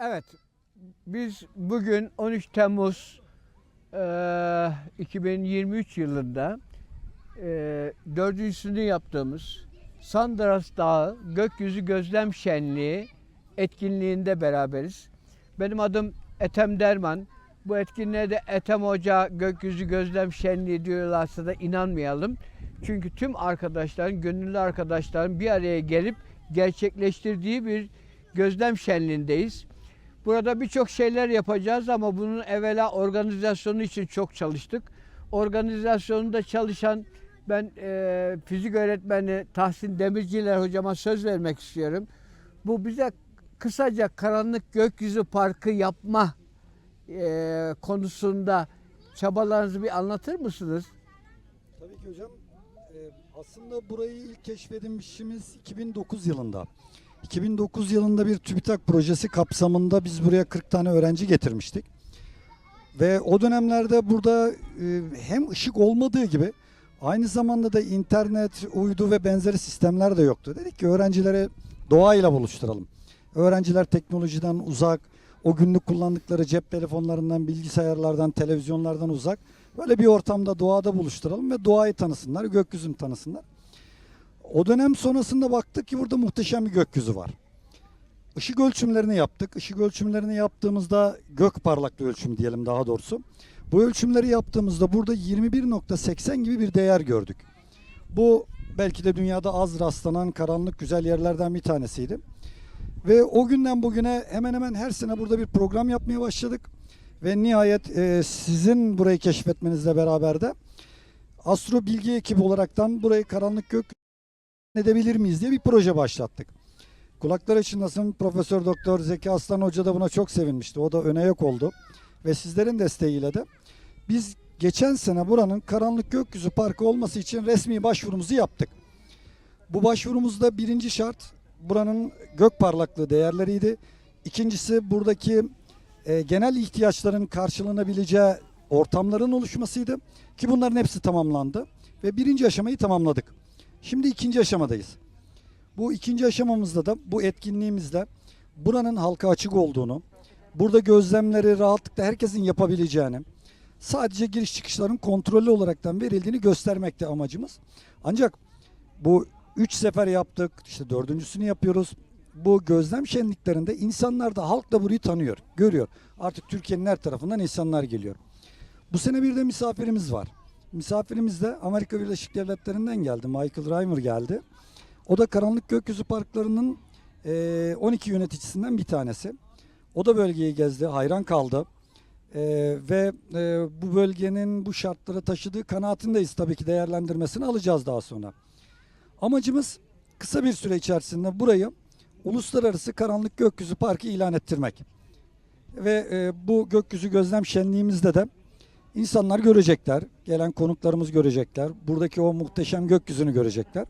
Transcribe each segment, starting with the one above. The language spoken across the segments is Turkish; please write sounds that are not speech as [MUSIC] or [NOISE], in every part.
Evet, biz bugün 13 Temmuz eee, 2023 yılında eee dördüncüsünü yaptığımız Sandras Dağı Gökyüzü Gözlem Şenliği etkinliğinde beraberiz. Benim adım Ethem Derman. Bu etkinliğe de Ethem Hoca Gökyüzü Gözlem Şenliği diyorlarsa da inanmayalım. Çünkü tüm arkadaşların, gönüllü arkadaşların bir araya gelip gerçekleştirdiği bir gözlem şenliğindeyiz. Burada birçok şeyler yapacağız ama bunun evvela organizasyonu için çok çalıştık. Organizasyonunda çalışan ben e, fizik öğretmeni Tahsin Demirciler hocama söz vermek istiyorum. Bu bize kısaca Karanlık Gökyüzü Parkı yapma e, konusunda çabalarınızı bir anlatır mısınız? Tabii ki hocam. Ee, aslında burayı ilk keşfedilmişimiz 2009 yılında. 2009 yılında bir TÜBİTAK projesi kapsamında biz buraya 40 tane öğrenci getirmiştik. Ve o dönemlerde burada e, hem ışık olmadığı gibi aynı zamanda da internet, uydu ve benzeri sistemler de yoktu. Dedik ki öğrencileri doğayla buluşturalım. Öğrenciler teknolojiden uzak, o günlük kullandıkları cep telefonlarından, bilgisayarlardan, televizyonlardan uzak. Böyle bir ortamda doğada buluşturalım ve doğayı tanısınlar, gökyüzünü tanısınlar. O dönem sonrasında baktık ki burada muhteşem bir gökyüzü var. Işık ölçümlerini yaptık. Işık ölçümlerini yaptığımızda gök parlaklığı ölçüm diyelim daha doğrusu. Bu ölçümleri yaptığımızda burada 21.80 gibi bir değer gördük. Bu belki de dünyada az rastlanan karanlık güzel yerlerden bir tanesiydi. Ve o günden bugüne hemen hemen her sene burada bir program yapmaya başladık. Ve nihayet e, sizin burayı keşfetmenizle beraber de Astro Bilgi ekibi olaraktan burayı karanlık gök edebilir miyiz diye bir proje başlattık. Kulaklar çınlasın Profesör Doktor Zeki Aslan Hoca da buna çok sevinmişti. O da öne yok oldu. Ve sizlerin desteğiyle de biz geçen sene buranın Karanlık Gökyüzü Parkı olması için resmi başvurumuzu yaptık. Bu başvurumuzda birinci şart buranın gök parlaklığı değerleriydi. İkincisi buradaki e, genel ihtiyaçların karşılanabileceği ortamların oluşmasıydı. Ki bunların hepsi tamamlandı. Ve birinci aşamayı tamamladık. Şimdi ikinci aşamadayız. Bu ikinci aşamamızda da bu etkinliğimizde buranın halka açık olduğunu, burada gözlemleri rahatlıkla herkesin yapabileceğini, sadece giriş çıkışların kontrollü olaraktan verildiğini göstermekte amacımız. Ancak bu üç sefer yaptık, işte dördüncüsünü yapıyoruz. Bu gözlem şenliklerinde insanlar da halk da burayı tanıyor, görüyor. Artık Türkiye'nin her tarafından insanlar geliyor. Bu sene bir de misafirimiz var. Misafirimiz de Amerika Birleşik Devletleri'nden geldi. Michael Reimer geldi. O da Karanlık Gökyüzü Parkları'nın eee, 12 yöneticisinden bir tanesi. O da bölgeyi gezdi, hayran kaldı. Ve bu bölgenin bu şartları taşıdığı kanaatindeyiz tabii ki değerlendirmesini alacağız daha sonra. Amacımız kısa bir süre içerisinde burayı Uluslararası Karanlık Gökyüzü Parkı ilan ettirmek. Ve bu gökyüzü gözlem şenliğimizde de insanlar görecekler, gelen konuklarımız görecekler, buradaki o muhteşem gökyüzünü görecekler.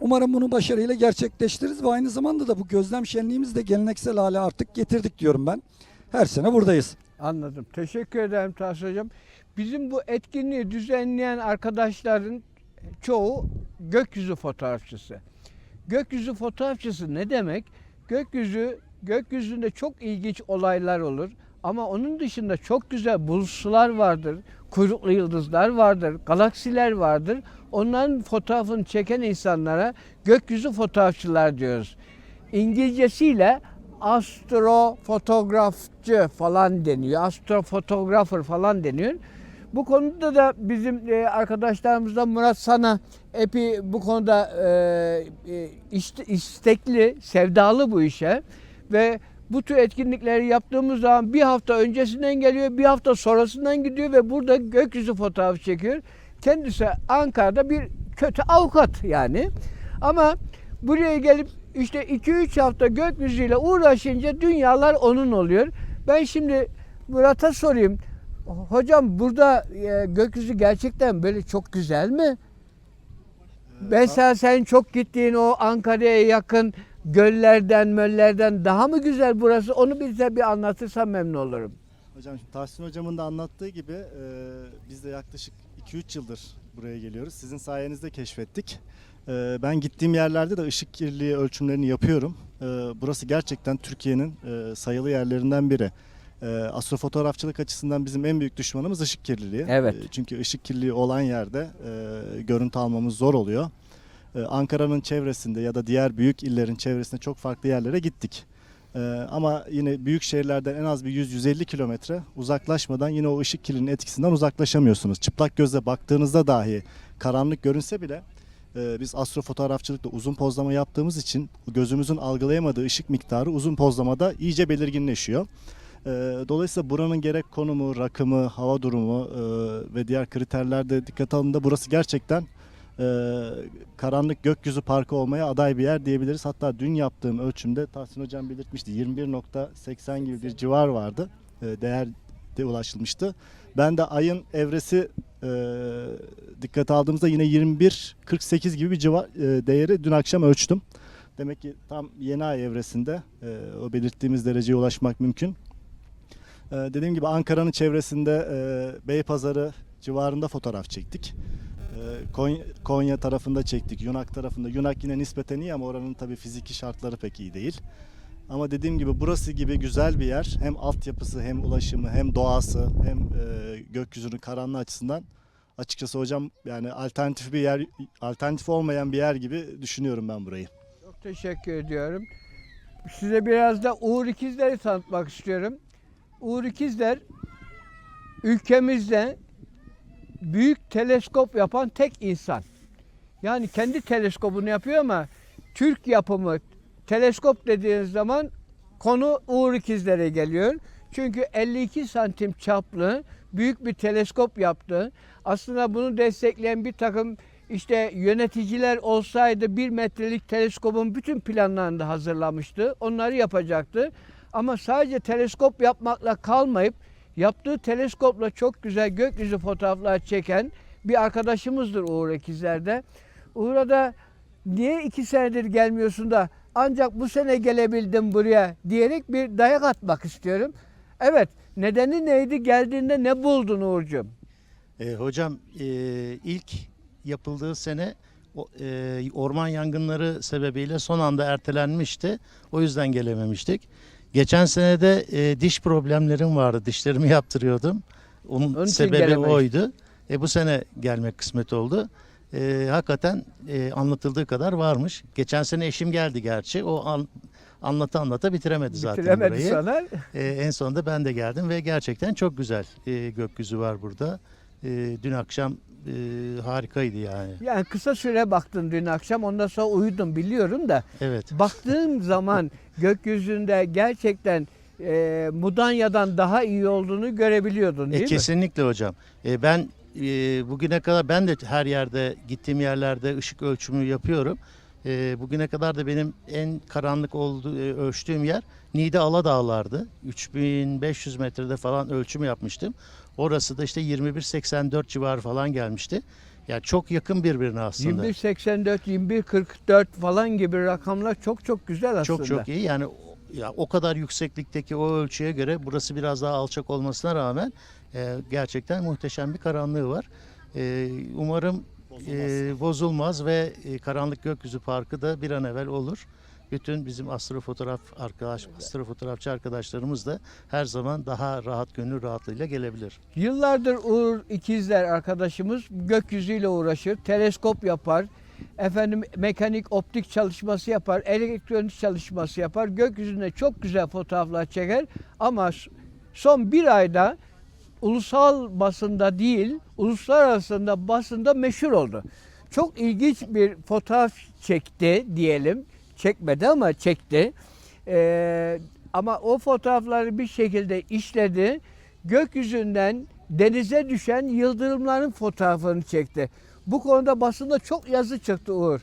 Umarım bunu başarıyla gerçekleştiririz ve aynı zamanda da bu gözlem şenliğimizi de geleneksel hale artık getirdik diyorum ben. Her sene buradayız. Anladım. Teşekkür ederim Tahsin Hocam. Bizim bu etkinliği düzenleyen arkadaşların çoğu gökyüzü fotoğrafçısı. Gökyüzü fotoğrafçısı ne demek? Gökyüzü, gökyüzünde çok ilginç olaylar olur. Ama onun dışında çok güzel bulutlar vardır, kuyruklu yıldızlar vardır, galaksiler vardır. Onların fotoğrafını çeken insanlara gökyüzü fotoğrafçılar diyoruz. İngilizcesiyle astrofotoğrafçı falan deniyor. Astrofotografer falan deniyor. Bu konuda da bizim e, arkadaşlarımızdan Murat Sana epi bu konuda e, e, istekli, sevdalı bu işe ve bu tür etkinlikleri yaptığımız zaman bir hafta öncesinden geliyor, bir hafta sonrasından gidiyor ve burada gökyüzü fotoğrafı çekiyor. Kendisi Ankara'da bir kötü avukat yani. Ama buraya gelip işte 2-3 hafta gökyüzüyle uğraşınca dünyalar onun oluyor. Ben şimdi Murat'a sorayım. Hocam burada e, gökyüzü gerçekten böyle çok güzel mi? Mesela sen çok gittiğin o Ankara'ya yakın göllerden, möllerden daha mı güzel burası? Onu bize bir anlatırsan memnun olurum. Hocam şimdi Tahsin hocamın da anlattığı gibi e, biz de yaklaşık 2-3 yıldır buraya geliyoruz. Sizin sayenizde keşfettik. Ee, ben gittiğim yerlerde de ışık kirliliği ölçümlerini yapıyorum. Ee, burası gerçekten Türkiye'nin e, sayılı yerlerinden biri. Ee, astrofotoğrafçılık açısından bizim en büyük düşmanımız ışık kirliliği. Evet. Ee, çünkü ışık kirliliği olan yerde e, görüntü almamız zor oluyor. Ee, Ankara'nın çevresinde ya da diğer büyük illerin çevresinde çok farklı yerlere gittik. Ee, ama yine büyük şehirlerden en az bir 100-150 kilometre uzaklaşmadan yine o ışık kirliliğinin etkisinden uzaklaşamıyorsunuz. Çıplak gözle baktığınızda dahi karanlık görünse bile e, biz astrofotoğrafçılıkta uzun pozlama yaptığımız için gözümüzün algılayamadığı ışık miktarı uzun pozlamada iyice belirginleşiyor. E, Dolayısıyla buranın gerek konumu, rakımı, hava durumu e, ve diğer kriterler de dikkate alındığında burası gerçekten e, karanlık gökyüzü parkı olmaya aday bir yer diyebiliriz. Hatta dün yaptığım ölçümde Tahsin Hocam belirtmişti 21.80 gibi bir civar vardı. E, değer de ulaşılmıştı. Ben de ayın evresi e, dikkate aldığımızda yine 21.48 gibi bir civar e, değeri dün akşam ölçtüm. Demek ki tam yeni ay evresinde e, o belirttiğimiz dereceye ulaşmak mümkün. E, dediğim gibi Ankara'nın çevresinde e, Beypazarı civarında fotoğraf çektik. Konya, Konya tarafında çektik, Yunak tarafında. Yunak yine nispeten iyi ama oranın tabii fiziki şartları pek iyi değil. Ama dediğim gibi burası gibi güzel bir yer. Hem altyapısı hem ulaşımı hem doğası hem e, gökyüzünün karanlığı açısından açıkçası hocam yani alternatif bir yer alternatif olmayan bir yer gibi düşünüyorum ben burayı. Çok teşekkür ediyorum. Size biraz da Uğur İkizler'i tanıtmak istiyorum. Uğur İkizler ülkemizde büyük teleskop yapan tek insan. Yani kendi teleskobunu yapıyor ama Türk yapımı teleskop dediğiniz zaman konu Uğur İkizler'e geliyor. Çünkü 52 santim çaplı büyük bir teleskop yaptı. Aslında bunu destekleyen bir takım işte yöneticiler olsaydı bir metrelik teleskopun bütün planlarını da hazırlamıştı. Onları yapacaktı. Ama sadece teleskop yapmakla kalmayıp yaptığı teleskopla çok güzel gökyüzü fotoğraflar çeken bir arkadaşımızdır Uğur Ekizler'de. Uğur'a da niye iki senedir gelmiyorsun da ancak bu sene gelebildim buraya diyerek bir dayak atmak istiyorum. Evet nedeni neydi geldiğinde ne buldun Uğur'cum? E, hocam e, ilk yapıldığı sene o- e, orman yangınları sebebiyle son anda ertelenmişti. O yüzden gelememiştik. Geçen sene de e, diş problemlerim vardı. Dişlerimi [LAUGHS] yaptırıyordum. Onun, Onun sebebi gelememiş. oydu. E, bu sene gelmek kısmet oldu. E, hakikaten e, anlatıldığı kadar varmış. Geçen sene eşim geldi gerçi. O an, anlata anlata bitiremedi zaten Bitiremedi burayı. sana. E, en sonunda ben de geldim ve gerçekten çok güzel e, gökyüzü var burada. E, dün akşam e, harikaydı yani. Yani kısa süre baktın dün akşam ondan sonra uyudum biliyorum da Evet. baktığım zaman [LAUGHS] gökyüzünde gerçekten e, Mudanya'dan daha iyi olduğunu görebiliyordun E, değil mi? kesinlikle hocam. E, ben e, bugüne kadar ben de her yerde gittiğim yerlerde ışık ölçümü yapıyorum. E, bugüne kadar da benim en karanlık olduğu e, ölçtüğüm yer Niğde Aladağlar'dı. 3500 metrede falan ölçüm yapmıştım. Orası da işte 21.84 civarı falan gelmişti. Yani çok yakın birbirine aslında. 21.84, 21.44 falan gibi rakamlar çok çok güzel aslında. Çok çok iyi. Yani o- ya o kadar yükseklikteki o ölçüye göre burası biraz daha alçak olmasına rağmen e, gerçekten muhteşem bir karanlığı var. E, umarım e, bozulmaz ve e, Karanlık Gökyüzü Parkı da bir an evvel olur. Bütün bizim astrofotoğraf arkadaş, astrofotoğrafçı arkadaşlarımız da her zaman daha rahat gönül rahatlığıyla gelebilir. Yıllardır Uğur İkizler arkadaşımız gökyüzüyle uğraşır, teleskop yapar, efendim mekanik optik çalışması yapar, elektronik çalışması yapar, gökyüzünde çok güzel fotoğraflar çeker ama son bir ayda ulusal basında değil, uluslararası basında meşhur oldu. Çok ilginç bir fotoğraf çekti diyelim. Çekmedi ama çekti. Ee, ama o fotoğrafları bir şekilde işledi. Gökyüzünden denize düşen yıldırımların fotoğrafını çekti. Bu konuda basında çok yazı çıktı Uğur.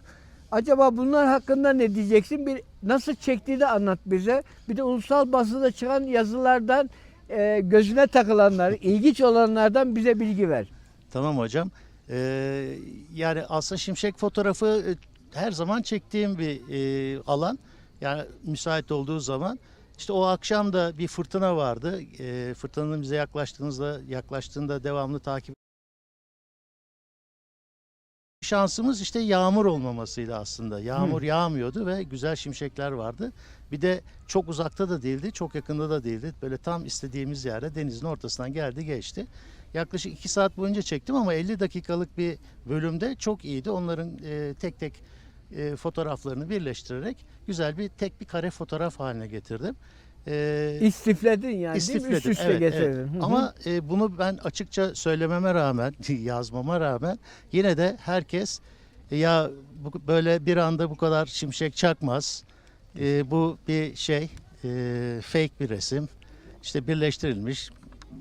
Acaba bunlar hakkında ne diyeceksin? Bir nasıl çektiğini anlat bize. Bir de ulusal basında çıkan yazılardan e, gözüne takılanlar, [LAUGHS] ilginç olanlardan bize bilgi ver. Tamam hocam. Ee, yani aslında şimşek fotoğrafı e, her zaman çektiğim bir e, alan. Yani müsait olduğu zaman. İşte o akşam da bir fırtına vardı. E, fırtınanın bize yaklaştığınızda yaklaştığında devamlı takip şansımız işte yağmur olmamasıydı aslında. Yağmur yağmıyordu ve güzel şimşekler vardı. Bir de çok uzakta da değildi, çok yakında da değildi. Böyle tam istediğimiz yerde denizin ortasından geldi geçti. Yaklaşık 2 saat boyunca çektim ama 50 dakikalık bir bölümde çok iyiydi. Onların e, tek tek e, fotoğraflarını birleştirerek güzel bir tek bir kare fotoğraf haline getirdim. E, İstifledin yani değil mi? İstifledim, Üst üste evet, getirdin. evet. Ama e, bunu ben açıkça söylememe rağmen, [LAUGHS] yazmama rağmen yine de herkes e, ya bu, böyle bir anda bu kadar şimşek çakmaz. E, bu bir şey, e, fake bir resim. İşte birleştirilmiş.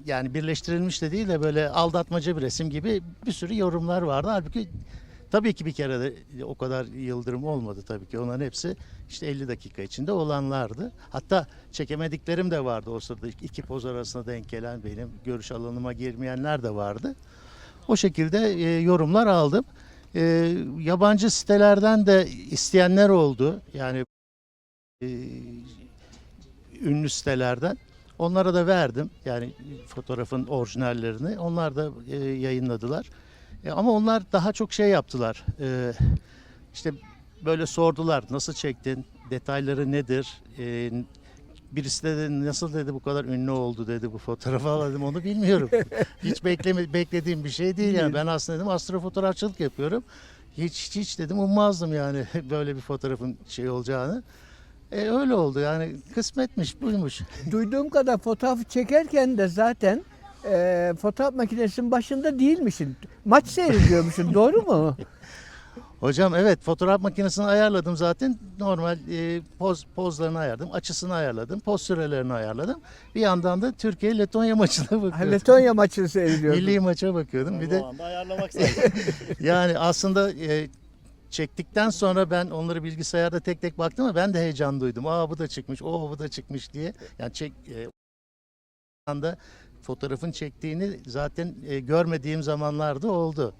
Yani birleştirilmiş de değil de böyle aldatmaca bir resim gibi bir sürü yorumlar vardı. Halbuki tabii ki bir kere de o kadar yıldırım olmadı tabii ki. Onların hepsi işte 50 dakika içinde olanlardı. Hatta çekemediklerim de vardı o sırada. iki poz arasında denk gelen benim görüş alanıma girmeyenler de vardı. O şekilde e, yorumlar aldım. E, yabancı sitelerden de isteyenler oldu. Yani e, ünlü sitelerden. Onlara da verdim. Yani fotoğrafın orijinallerini. Onlar da e, yayınladılar. E, ama onlar daha çok şey yaptılar. E, işte böyle sordular. Nasıl çektin? Detayları nedir? E, birisi de dedi, nasıl dedi bu kadar ünlü oldu dedi bu fotoğrafı aladım onu bilmiyorum. [LAUGHS] Hiç bekleme, beklediğim bir şey değil yani. Ben aslında dedim astrofotoğrafçılık yapıyorum. Hiç hiç dedim ummazdım yani [LAUGHS] böyle bir fotoğrafın şey olacağını. E, öyle oldu yani kısmetmiş buymuş. Duyduğum kadar fotoğrafı çekerken de zaten e, fotoğraf makinesinin başında değilmişsin. Maç seyrediyormuşsun doğru mu? [LAUGHS] Hocam evet fotoğraf makinesini ayarladım zaten. Normal e, poz pozlarını ayarladım, açısını ayarladım, poz sürelerini ayarladım. Bir yandan da Türkiye Letonya maçına [LAUGHS] Ha, bakıyordum. Letonya maçını seyrediyordun. Milli maça bakıyordum. Bir de O anda ayarlamak [LAUGHS] yani aslında e, çektikten sonra ben onları bilgisayarda tek tek baktım ama ben de heyecan duydum. Aa bu da çıkmış, o bu da çıkmış diye. Yani çek e, anda fotoğrafın çektiğini zaten e, görmediğim zamanlarda oldu.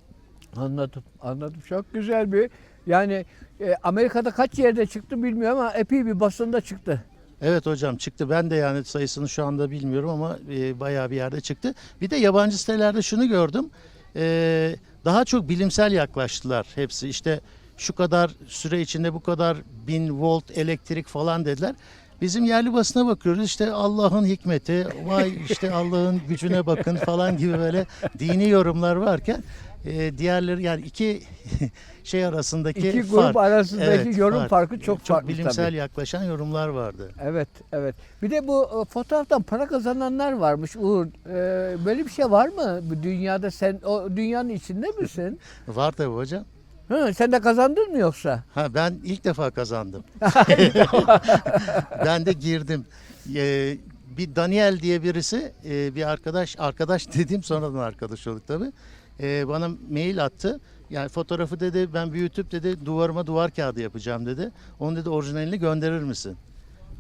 Anladım, anladım. Çok güzel bir yani e, Amerika'da kaç yerde çıktı bilmiyorum ama epey bir basında çıktı. Evet hocam çıktı. Ben de yani sayısını şu anda bilmiyorum ama e, bayağı bir yerde çıktı. Bir de yabancı sitelerde şunu gördüm. E, daha çok bilimsel yaklaştılar hepsi. İşte şu kadar süre içinde bu kadar bin volt elektrik falan dediler. Bizim yerli basına bakıyoruz işte Allah'ın hikmeti, vay işte Allah'ın gücüne bakın falan gibi böyle dini yorumlar varken e, diğerleri yani iki [LAUGHS] şey arasındaki İki grup fark. arasındaki Evet, yorum farkı çok, farklı bilimsel tabii. yaklaşan yorumlar vardı. Evet, evet. Bir de bu e, fotoğraftan para kazananlar varmış Uğur. E, böyle bir şey var mı bu dünyada? Sen o dünyanın içinde misin? Var tabii hocam. Hı, sen de kazandın mı yoksa? Ha ben ilk defa kazandım. [LAUGHS] ben de girdim. Ee, bir Daniel diye birisi e, bir arkadaş arkadaş [LAUGHS] dediğim sonradan arkadaş olduk tabii. Ee, bana mail attı. Yani fotoğrafı dedi ben büyütüp dedi duvarıma duvar kağıdı yapacağım dedi. Onu dedi orijinalini gönderir misin?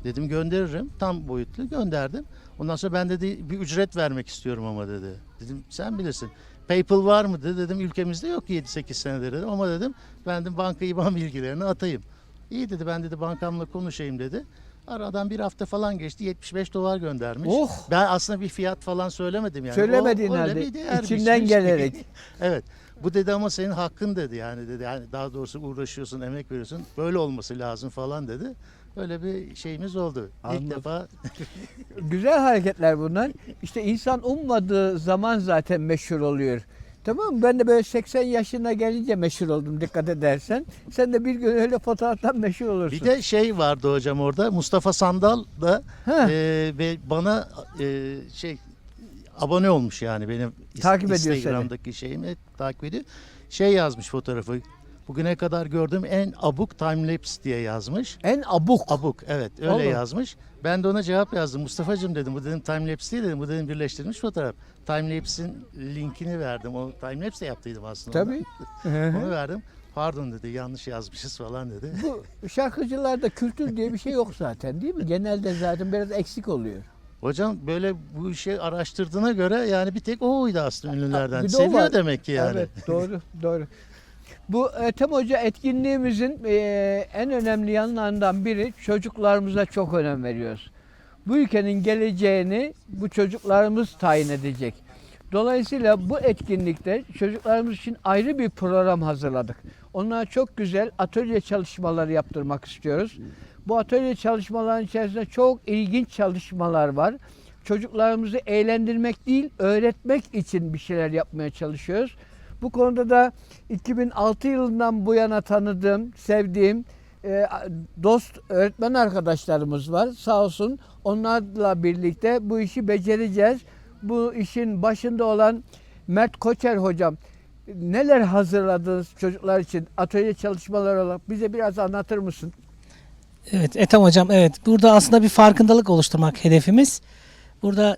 Dedim gönderirim. Tam boyutlu gönderdim. Ondan sonra ben dedi bir ücret vermek istiyorum ama dedi. Dedim sen bilirsin. PayPal var mı dedi. Dedim ülkemizde yok 7-8 senedir dedim. Ama dedim ben de banka IBAN bilgilerini atayım. İyi dedi ben dedi bankamla konuşayım dedi. Aradan bir hafta falan geçti 75 dolar göndermiş. Oh! Ben aslında bir fiyat falan söylemedim yani. Söylemediğin halde, içinden [LAUGHS] gelerek. evet. Bu dedi ama senin hakkın dedi yani dedi. Yani daha doğrusu uğraşıyorsun, emek veriyorsun. Böyle olması lazım falan dedi. Böyle bir şeyimiz oldu. Anladım. İlk defa [LAUGHS] Güzel hareketler bunlar. İşte insan ummadığı zaman zaten meşhur oluyor. Tamam mı? Ben de böyle 80 yaşına gelince meşhur oldum dikkat edersen. Sen de bir gün öyle fotoğraftan meşhur olursun. Bir de şey vardı hocam orada Mustafa Sandal da e, ve bana e, şey abone olmuş yani benim Takip. Instagram'daki şeyimi takip ediyor. Şey yazmış fotoğrafı. Bugüne kadar gördüğüm en abuk timelapse diye yazmış. En abuk. Abuk evet öyle Oğlum. yazmış. Ben de ona cevap yazdım. Mustafa'cığım dedim bu dedim timelapse değil dedim. Bu dedim birleştirilmiş fotoğraf. Timelapse'in linkini verdim. O timelapse de yaptıydım aslında. Tabii. [LAUGHS] Onu verdim. Pardon dedi yanlış yazmışız falan dedi. Bu [LAUGHS] şarkıcılarda kültür diye bir şey yok zaten değil mi? Genelde zaten biraz eksik oluyor. Hocam böyle bu işi araştırdığına göre yani bir tek oydu aslında ünlülerden. bir de o Seviyor var. demek ki yani. Evet doğru doğru. Bu Ethem Hoca etkinliğimizin e, en önemli yanlarından biri çocuklarımıza çok önem veriyoruz. Bu ülkenin geleceğini bu çocuklarımız tayin edecek. Dolayısıyla bu etkinlikte çocuklarımız için ayrı bir program hazırladık. Onlara çok güzel atölye çalışmaları yaptırmak istiyoruz. Bu atölye çalışmaların içerisinde çok ilginç çalışmalar var. Çocuklarımızı eğlendirmek değil, öğretmek için bir şeyler yapmaya çalışıyoruz. Bu konuda da 2006 yılından bu yana tanıdığım, sevdiğim e, dost öğretmen arkadaşlarımız var. Sağ olsun onlarla birlikte bu işi becereceğiz. Bu işin başında olan Mert Koçer hocam neler hazırladınız çocuklar için atölye çalışmaları olarak bize biraz anlatır mısın? Evet Ethem Hocam evet burada aslında bir farkındalık oluşturmak hedefimiz. Burada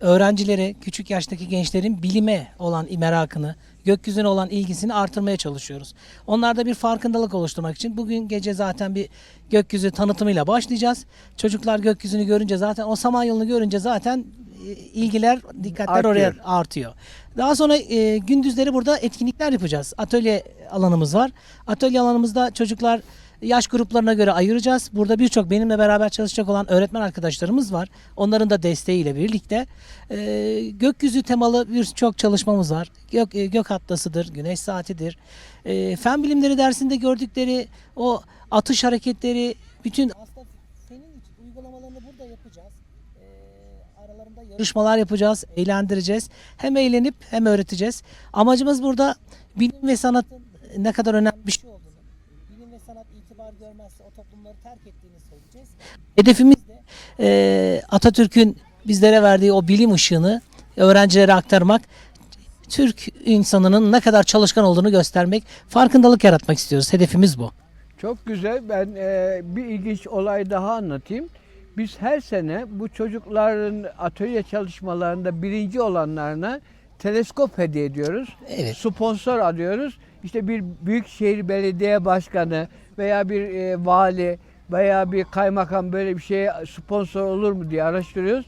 öğrencileri, küçük yaştaki gençlerin bilime olan merakını, gökyüzüne olan ilgisini artırmaya çalışıyoruz. Onlarda bir farkındalık oluşturmak için bugün gece zaten bir gökyüzü tanıtımıyla başlayacağız. Çocuklar gökyüzünü görünce zaten o samanyolunu görünce zaten e, ilgiler, dikkatler Artıyor. oraya artıyor. Daha sonra e, gündüzleri burada etkinlikler yapacağız. Atölye alanımız var. Atölye alanımızda çocuklar yaş gruplarına göre ayıracağız. Burada birçok benimle beraber çalışacak olan öğretmen arkadaşlarımız var. Onların da desteğiyle birlikte e, gökyüzü temalı birçok çalışmamız var. Gök, e, gök atlasıdır, güneş saatidir. E, fen bilimleri dersinde gördükleri o atış hareketleri, bütün senin uygulamalarını burada yapacağız. aralarında yarışmalar yapacağız, eğlendireceğiz. Hem eğlenip hem öğreteceğiz. Amacımız burada bilim ve sanatın ne kadar önemli bir şey olduğunu, bilim ve sanat itibar görmezse o toplumları terk ettiğini söyleyeceğiz. Hedefimiz de eee, Atatürk'ün bizlere verdiği o bilim ışığını öğrencilere aktarmak. Türk insanının ne kadar çalışkan olduğunu göstermek, farkındalık yaratmak istiyoruz. Hedefimiz bu. Çok güzel. Ben e, bir ilginç olay daha anlatayım. Biz her sene bu çocukların atölye çalışmalarında birinci olanlarına teleskop hediye ediyoruz. Evet. Sponsor arıyoruz. İşte bir büyükşehir belediye başkanı veya bir e, vali veya bir kaymakam böyle bir şeye sponsor olur mu diye araştırıyoruz.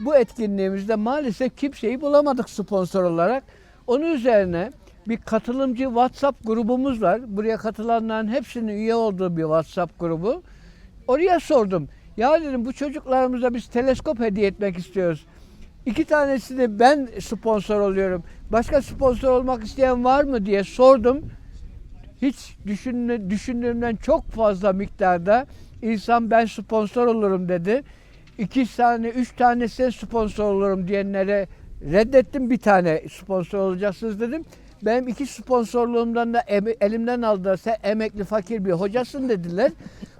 Bu etkinliğimizde maalesef kimseyi bulamadık sponsor olarak. Onun üzerine bir katılımcı WhatsApp grubumuz var. Buraya katılanların hepsinin üye olduğu bir WhatsApp grubu. Oraya sordum. Ya dedim bu çocuklarımıza biz teleskop hediye etmek istiyoruz. İki tanesini ben sponsor oluyorum. Başka sponsor olmak isteyen var mı diye sordum. Hiç düşündü, düşündüğümden çok fazla miktarda insan ben sponsor olurum dedi. İki tane, üç tanesi sponsor olurum diyenlere reddettim. Bir tane sponsor olacaksınız dedim. Benim iki sponsorluğumdan da elimden aldılar. Sen emekli fakir bir hocasın dediler.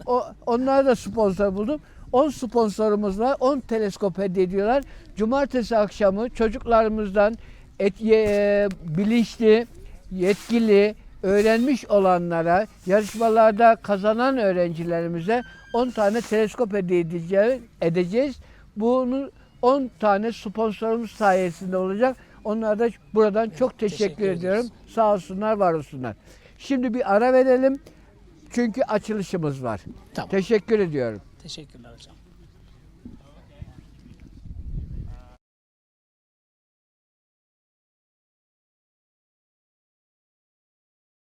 O, onlara da sponsor buldum. 10 sponsorumuz var. 10 teleskop hediye ediyorlar. Cumartesi akşamı çocuklarımızdan et, ye- bilinçli, yetkili, öğrenmiş olanlara, yarışmalarda kazanan öğrencilerimize 10 tane teleskop hediye edeceğiz. Bunu 10 tane sponsorumuz sayesinde olacak. Onlara da buradan çok teşekkür, teşekkür ediyorum. ediyoruz. Sağ olsunlar, var olsunlar. Şimdi bir ara verelim. Çünkü açılışımız var. Tamam. Teşekkür ediyorum. Teşekkürler hocam.